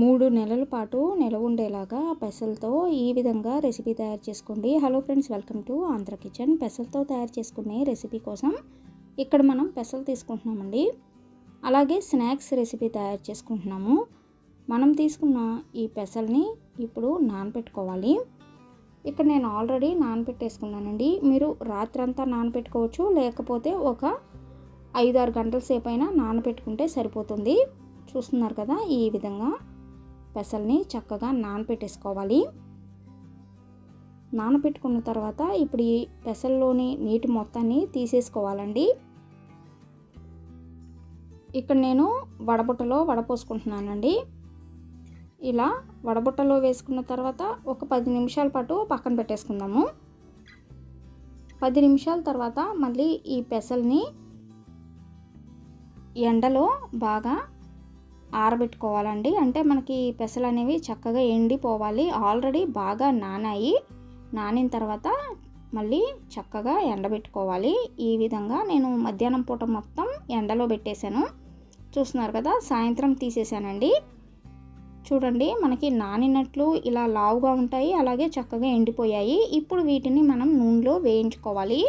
మూడు నెలల పాటు నిలవ ఉండేలాగా పెసలతో ఈ విధంగా రెసిపీ తయారు చేసుకోండి. Hello friends welcome to Andhra kitchen పెసలతో తయారు చేసుకునే రెసిపీ కోసం ఇక్కడ మనం పెసలు తీసుకుంటున్నామండి. అలాగే స్నాక్స్ రెసిపీ తయారు చేసుకుంటున్నాము. మనం తీసుకున్న ఈ పెసల్ని ఇప్పుడు నానబెట్టుకోవాలి ఇక్కడ నేను ఆల్రెడీ నానబెట్టేసుకున్నానండి మీరు రాత్రంతా నానబెట్టుకోవచ్చు లేకపోతే ఒక ఐదారు గంటల సేపు అయినా నానబెట్టుకుంటే సరిపోతుంది. చూస్తున్నారు కదా ఈ విధంగా. పెసల్ని చక్కగా నానబెట్టేసుకోవాలి నానబెట్టుకున్న తర్వాత ఇప్పుడు ఈ పెసల్లోని నీటి మొత్తాన్ని తీసేసుకోవాలండి. ఇక్కడ నేను వడబుట్టలో వడపోసుకుంటున్నానండి. ఇలా వడబుట్టలో వేసుకున్న తర్వాత ఒక పది నిమిషాల పాటు పక్కన పెట్టేసుకుందాము. పది నిమిషాల తర్వాత మళ్ళీ ఈ పెసల్ని ఎండలో బాగా ఆరబెట్టుకోవాలండి. అంటే మనకి పెసలు అనేవి చక్కగా ఎండిపోవాలి. ఆల్రెడీ బాగా నానాయి. నానిన తర్వాత మళ్ళీ చక్కగా ఎండబెట్టుకోవాలి. ఈ విధంగా నేను మధ్యాహ్నం పూట మొత్తం ఎండలో పెట్టేశాను. చూస్తున్నారు కదా సాయంత్రం తీసేసానండి చూడండి మనకి నానినట్లు ఇలా లావుగా ఉంటాయి అలాగే చక్కగా ఎండిపోయాయి. ఇప్పుడు వీటిని మనం నూనెలో వేయించుకోవాలి.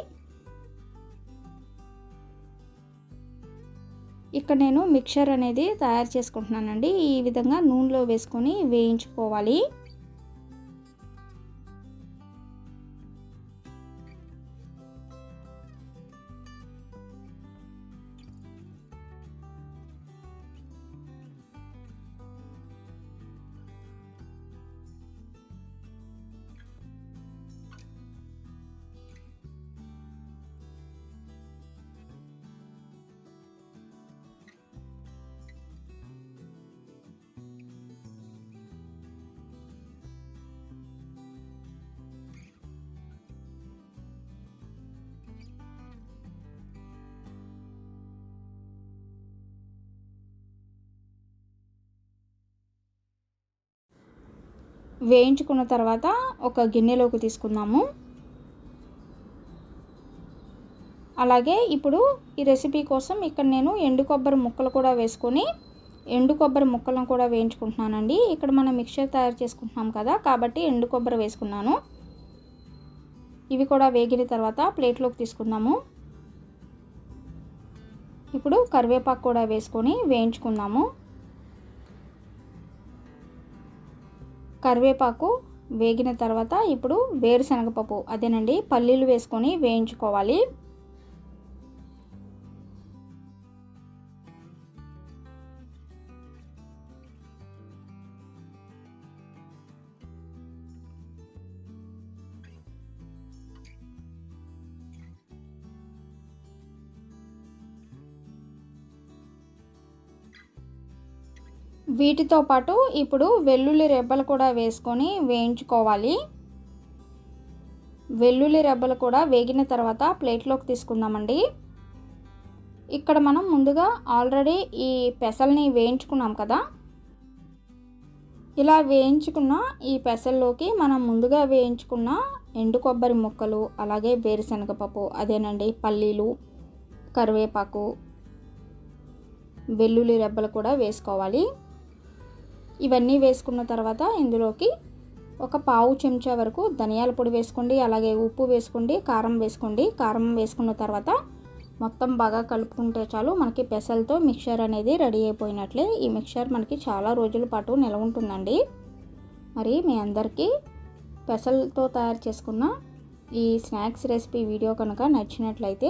ఇక్కడ నేను మిక్చర్ అనేది తయారు చేసుకుంటున్నానండి. ఈ విధంగా నూనెలో వేసుకొని వేయించుకోవాలి. వేయించుకున్న తర్వాత ఒక గిన్నెలోకి తీసుకుందాము. అలాగే ఇప్పుడు ఈ రెసిపీ కోసం ఇక్కడ నేను ఎండు కొబ్బరి ముక్కలు కూడా వేసుకొని ఎండు కొబ్బరి ముక్కలను కూడా వేయించుకుంటున్నానండి. ఇక్కడ మనం మిక్చర్ తయారు చేసుకుంటున్నాం కదా కాబట్టి ఎండు కొబ్బరి వేసుకున్నాను. ఇవి కూడా వేగిన తర్వాత ప్లేట్లోకి తీసుకుందాము. ఇప్పుడు కరివేపాకు కూడా వేసుకొని వేయించుకుందాము. కరివేపాకు వేగిన తర్వాత ఇప్పుడు వేరుశనగపప్పు అదేనండి పల్లీలు వేసుకొని వేయించుకోవాలి. వీటితో పాటు ఇప్పుడు వెల్లుల్లి రెబ్బలు కూడా వేసుకొని వేయించుకోవాలి. వెల్లుల్లి రెబ్బలు కూడా వేగిన తర్వాత ప్లేట్లోకి తీసుకుందామండి. ఇక్కడ మనం ముందుగా ఆల్రెడీ ఈ పెసల్ని వేయించుకున్నాం కదా. ఇలా వేయించుకున్న ఈ పెసల్లోకి మనం ముందుగా వేయించుకున్న ఎండు కొబ్బరి ముక్కలు అలాగే వేరుశనగపప్పు అదేనండి పల్లీలు కరివేపాకు వెల్లుల్లి రెబ్బలు కూడా వేసుకోవాలి. ఇవన్నీ వేసుకున్న తర్వాత ఇందులోకి ఒక పావు చెంచా వరకు ధనియాల పొడి వేసుకోండి అలాగే ఉప్పు వేసుకోండి కారం వేసుకోండి. కారం వేసుకున్న తర్వాత మొత్తం బాగా కలుపుకుంటే చాలు మనకి పెసలతో మిక్చర్ అనేది రెడీ అయిపోయినట్లే. ఈ మిక్చర్ మనకి చాలా రోజుల పాటు నిలవ ఉంటుందండి. మరి మీ అందరికీ పెసలతో తయారు చేసుకున్న ఈ స్నాక్స్ రెసిపీ వీడియో కనుక నచ్చినట్లయితే